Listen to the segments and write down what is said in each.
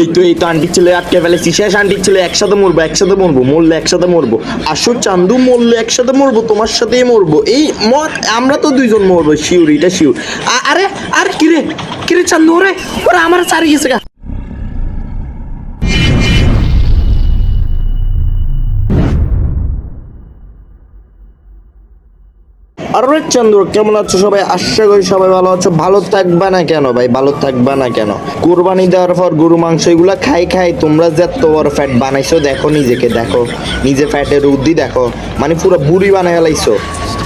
এই তো এই তো আন্টি ছেলে আটকে ফেলেছি। শেষ আন্টি ছিল একসাথে মরবো একসাথে মরবো, মরলে একসাথে মরবো। আসো চান্দু মরলে একসাথে মরবো, তোমার সাথেই মরবো। এই মর আমরা তো দুইজন মরবো, শিউর, এটা শিউর। আরে, আর, কিরে কিরে চান্দু, ওরে, ওরা আমার সারি গেছে গা। আরে চন্দ্র, কেমন আছো সবাই? আশা করি সবাই ভালো আছো। ভালো থাকবা না কেন ভাই? ভালো থাকবা না কেন? কোরবানি দেওয়ার পর গরু, মাংস এগুলা খাই খাই। তোমরা যে বড় ফ্যাট বানাইছো, দেখো নিজেকে, দেখো। নিজে ফ্যাটের উদ্দি দেখো। মানে পুরো বুড়ি বানাই ফেলাইছো।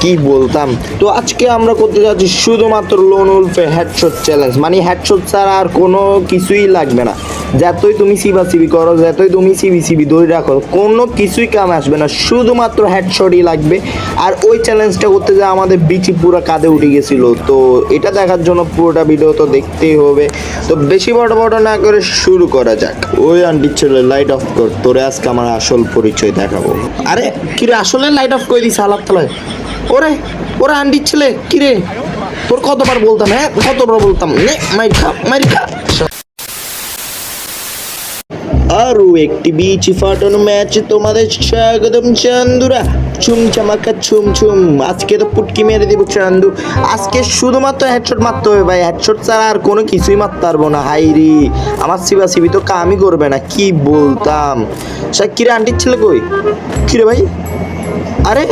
কি বলতাম? তো আজকে আমরা করতে যাচ্ছি শুধুমাত্র লোন উল্ফে হেডশট চ্যালেঞ্জ মানে হেডশট ছাড়া আর কোনো কিছুই লাগবে না। যতই তুমি সিবা সিবি করো যতই তুমি সিবি সিবি ধরে রাখো কোনো কিছুই কাম আসবে না। শুধুমাত্র হেডশটই লাগবে। আর ওই চ্যালেঞ্জটা করতে যা আমাদের বিচি পুরো কাঁধে উঠে গেছিল। তো এটা দেখার জন্য পুরোটা ভিডিও তো দেখতেই হবে। তো বেশি বড় বড় না করে শুরু করা যাক। ওই আন্টির ছেলে লাইট অফ কর। তোরে আজকে আমার আসল পরিচয় দেখাবো। আরে কিরে আসলে লাইট অফ করে দিস আলাপ তালায়? ওরে ওরে আন্টির ছেলে কিরে তোর কতবার বলতাম হ্যাঁ? কতবার বলতাম? নে মাইর খা মাইর খা। আরও একটি বিচ ফাটানো ম্যাচ তোমাদের স্বাগতম, চান্দুরা। ছুম চামাকা ছুম ছুম। আজকে তো পুটকি মেরে দিব চান্দু। আজকে শুধুমাত্র হেডশট মারতে হবে ভাই। হেডশট ছাড়া আর কোনো কিছুই মারতে পারব না। হাইরি আমার সিবা সিবি তো কামই করবে না। কি বলতাম? সে কিরে আন্টির ছেলে কই? কিরে ভাই? আরে,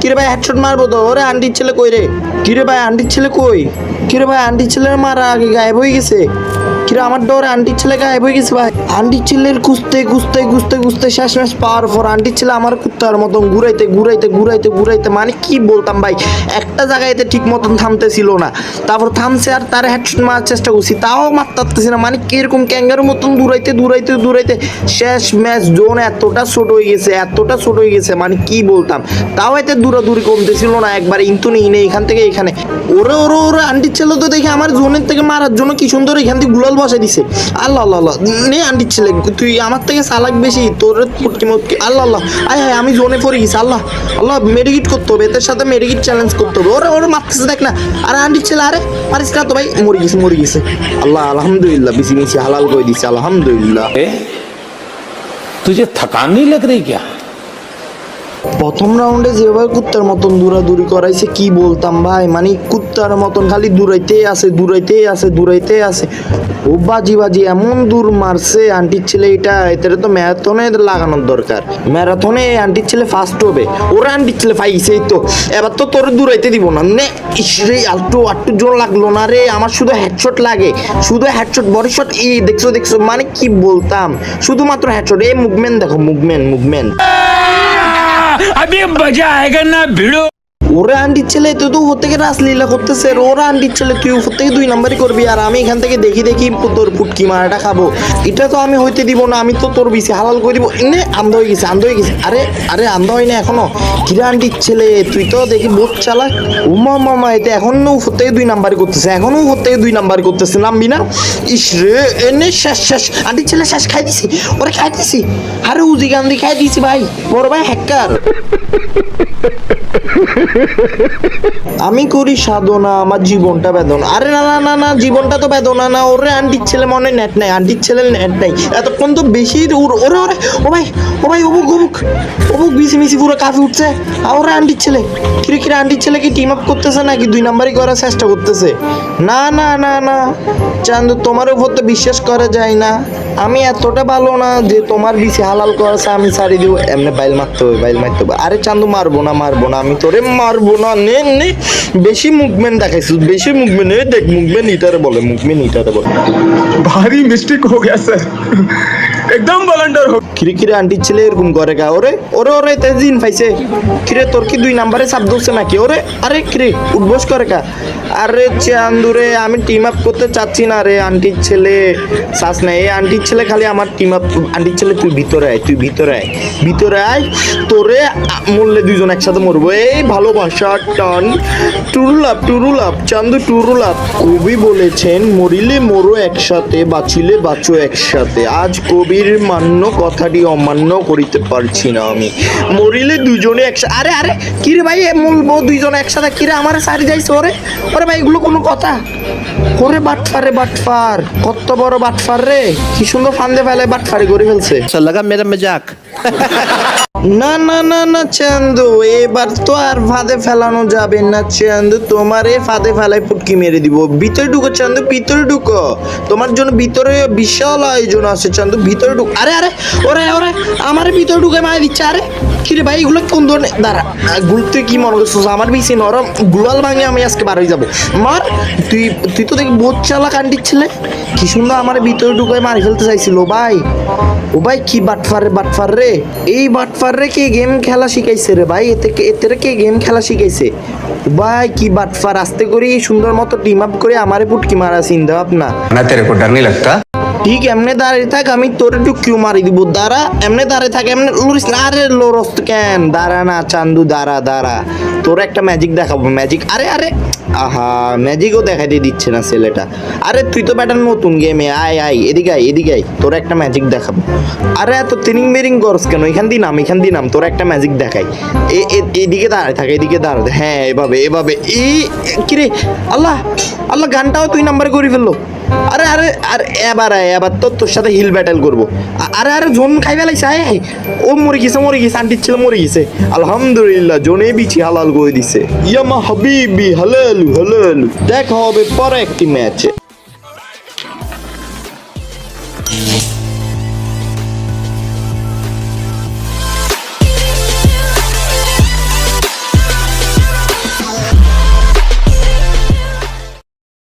কিরে ভাই হেডশট মারবো তো? ওরে আন্টির ছেলে কই রে? কিরে ভাই, আন্টির ছেলে কই? কিরে ভাই, আন্টির ছেলের মারা আগে গায়েব হয়ে গেছে। কিরে আমার ডোরে আন্টির ছেলে গায়েব হয়ে গেছে ভাই। আন্টির ছেলের খুঁজতে খুঁজতে খুঁজতে খুঁজতে শেষ ম্যাচ পাওয়ার পর আন্টির ছেলে আমার কুত্তার মতন ঘুরাইতে ঘুরাইতে ঘুরাইতে ঘুরাইতে মানে কি বলতাম ভাই, একটা জায়গায়তে ঠিক মতন থামতেছিল না। তারপর থামছে আর তার হেডশট মারার চেষ্টা করছি, তাও মারতারতেছি না মানে কীরকম ক্যাঙ্গার মতন দূরাইতে দূরাইতে দূরাইতে শেষ ম্যাচ জোন এতটা ছোট হয়ে গেছে, এতটা ছোট হয়ে গেছে মানে কি বলতাম। তাও এতে দূরাদূরি কমতেছিল না, একবার ইন্তু নেই এখান থেকে এখানে। ওরে ওরে ওরে আন্টির ছেলে তো দেখে আমার জোনের থেকে মারার জন্য কি সুন্দর এখান থেকে গুলাল বসে দিছে। আল্লাহ আল্লাহ নে আন্টি ছেলে তুই আমার থেকে সালাক বেশি, তোর পুটকি মুটকি আল্লাহ আল্লাহ, আয় হ্যাঁ আমি জোনে পড়ে গেছি, আল্লাহ আল্লাহ মেডিকিট করতে হবে, এদের সাথে মেডিকিট চ্যালেঞ্জ করতে হবে। ওরা ওরা, মারতেছে, দেখ না। আরে আন্টি ছেলে আরে পারিস না তো ভাই। মরে গেছে মরে গেছে। আল্লাহ, আলহামদুলিল্লাহ বেশি বেশি হালাল করে দিছে, আলহামদুলিল্লাহ। তুই যে থকানি লাগ রে क्या প্রথম রাউন্ডে যেভাবে কুত্তার মতন দূরাদূরি করাইছে, কি বলতাম ভাই? মানে কুত্তার মতন খালি দূরাইতেই আছে দূরাইতেই আছে দূরাইতেই আছে। ও বাজি বাজি এমন দূর মারছে, আন্টির ছেলে এটা, এদের তো ম্যারাথনে লাগানোর দরকার। ম্যারাথনে আন্টির ছেলে ফার্স্ট হবে, ওরা আন্টির ছেলে পাইছে এই তো। এবার তো তোর দূরাইতে দিব না। নে ইসরে আলটু আটটু জোর লাগল না রে, আমার শুধু হেডশট লাগে। শুধু হেডশট বডি শট এই দেখছ দেখছ মানে কি বলতাম? শুধুমাত্র হেডশট এই মুভমেন্ট দেখো মুভমেন্ট মুভমেন্ট अभी मजा आएगा ना भिड़ो ওরা আন্টির ছেলে তুই তো উপর থেকে রাসলীলা করতেছে আর ওরা আন্টির ছেলে তুই উপর থেকে দুই নাম্বারই করবি আর আমি এখান থেকে দেখি দেখি তোর পুটকি মারাটা খাবো এটা তো আমি হইতে দিব না আমি তো তোর বেশি হালাল করে দিব এনে আন্ধ হয়ে গেছে আন্ধ হয়ে গেছে আরে আরে আন্ধ হয় না এখনো কিরা আন্টির ছেলে, তুই তো দেখি বোধ চালাক। উমা মামা এতে এখনও উপর থেকে দুই নাম্বার করতেছে এখনও উপর থেকে দুই নাম্বার করতেছে, নামবি না? ইস রে, এনে শেষ শেষ আন্টির ছেলে শেষ খাই দিছি, ওরে খাই দিছি। আরে উজি গান্ধি খাই দিছি ভাই, বড় ভাই হ্যাকার আমি করি সাধনা, আমার জীবনটা বেদনা। আরে না না না না, জীবনটা তো বেদনা না, ওরে আন্টির ছেলে মনে নেট নাই, আন্টির ছেলে নেট নাই। এতক্ষণ তো বেশি ওরে ওরে, ও ভাই ও ভাই অবুক অবুক অবুক মিশি মিশি পুরো কাফি উঠছে। ওরে আন্টির ছেলে, কিরে কিরে, আন্টির ছেলে কি টিম আপ করতেছে নাকি? দুই নাম্বারই করার চেষ্টা করতেছে। না না না না, চান্দু, তোমার উপর তো বিশ্বাস করা যায় না। আমি এতটা ভালো না যে তোমার বেশি হালাল করেছে, আমি ছাড়ি দিব। এমনি বাইল মারতে হবে বাইল মারতে হবে। আরে চান্দু, মারবো না মারবো না। আমি তোরে মারবো না, নে নে। বেশি মুভমেন্ট দেখাইছিস, বেশি মুভমেন্ট এই দেখ মুভমেন্ট ইটারে বলে মুভমেন্ট ইটারে বলে। ভারী মিস্টেক হয়ে গেছে। একদম ভলেন্টার হোক কিরে কিরে আন্টির ছেলে এরকম করে গা, ওরে ওরে ওরে তেজিন পাইছে। কিরে তোর কি দুই নাম্বারে চাপ ধরছে নাকি? ওরে, আরে কিরে উঠবোস করে কা আরে চান্দুরে আমি টিম আপ করতে চাচ্ছি না রে, আন্টির ছেলে। চাস না এই আন্টির ছেলে খালি আমার টিম আপ আন্টির ছেলে, তুই ভিতরে আয়, তুই ভিতরে আয়। ভিতরে আয়, তোরে মরলে দুইজন একসাথে মরবো। এই ভালোবাসা টান। টুরুলাপ টুরুলাপ চান্দু টুরুলাপ কবি বলেছেন, মরিলে মরো একসাথে, বাঁচিলে বাঁচো একসাথে। আজ কবির মান্য কথাটি অমান্য করিতে পারছি না আমি। মরিলে দুজনে একসাথে আরে আরে, কিরে ভাই মূলব দুইজনে একসাথে, কিরে আমার সারি যাই ওরে? ওরে ভাই, এগুলো কোনো কথা? ওরে বাটফার রে, বাটফার, কত বড় বাটফার রে? কি সুন্দর ফান্দে ফেলে, বাটফারে করে ফেলছে। লাগা, মেরা মেজাক। না না না না, চান্দু, এবার তো আর ফাঁদে ফেলানো যাবে না, চান্দু। তোমারে ফাঁদে ফেলাই পুটকি মেরে দিব। ভিতরে ঢুকো, চান্দু, ভিতরে ঢুকো। তোমার জন্য ভিতরে বিশাল আয়োজন আছে, চান্দু, ভিতরে ঢুক। আরে আরে, ওরে ওরে, আমার ভিতরে ঢুকে মায় দিচ্ছে, আরে। কিরে ভাই, এগুলো কোন ধরনের দাঁড়া গুল, তুই কি মনে করছিস? আমার বেশি নরম গুলাল ভাঙে আমি আজকে বার হয়ে যাব। মার, তুই তুই তো দেখি বোধ চালা কান্ডির ছেলে। কি সুন্দর আমার ভিতরে ঢুকে মারি ফেলতে চাইছিল, ভাই। ও ভাই, কি বাটফার রে বাটফার রে। এই বাটফার কে গেম খেলা শিখাইছে রে ভাই? এতে এতে কে গেম খেলা শিখাইছে? ভাই কি বাটফার আস্তে করে সুন্দর মতো টিম আপ করে আমারে পুটকি মারা সিন দাও আপনা না মানে তেরে কো ডর নি লাগতা? ঠিক এমনে দাঁড়িয়ে থাক আমি তোর একটু কিউ মারি দিব। দাঁড়া এমনে দাঁড়িয়ে থাক এমনে উড়িস না রে লোরস্ত কেন? দাঁড়া না চান্দু দাঁড়া দাঁড়া। তোর একটা ম্যাজিক দেখাবো ম্যাজিক আরে আরে, আহা ম্যাজিকও দেখাই দিয়ে দিচ্ছে না ছেলেটা। আরে, তুই তো ব্যাটার নতুন গেমে আয় আয়, এদিকে আয় এদিকে আয়, তোর একটা ম্যাজিক দেখাবো। আরে, এত তিরিং মেরিং করস কেন? এখান দিয়ে নাম, এখান দিয়ে নাম, তোর একটা ম্যাজিক দেখাই। এদিকে দাঁড়ায় থাকে, এদিকে দাঁড়ায় হ্যাঁ এভাবে এভাবে এই কিরে, আল্লাহ আল্লাহ, গানটাও তুই নাম্বার করে ফেলল। আরে আরে আর এবার আয়, এবার তো তোর সাথে হিল ব্যাটেল করব। আরে আরে জোন খাই ফেলাইছে আয়। ও মরে গেছে মরে গেছে আন্টির ছেলে মরে গেছে। আলহামদুলিল্লাহ জোনে বিছি হালাল করে দিছে। ইয়ামা হাবিবি হালালু হালালু। দেখা হবে পরে একটি ম্যাচে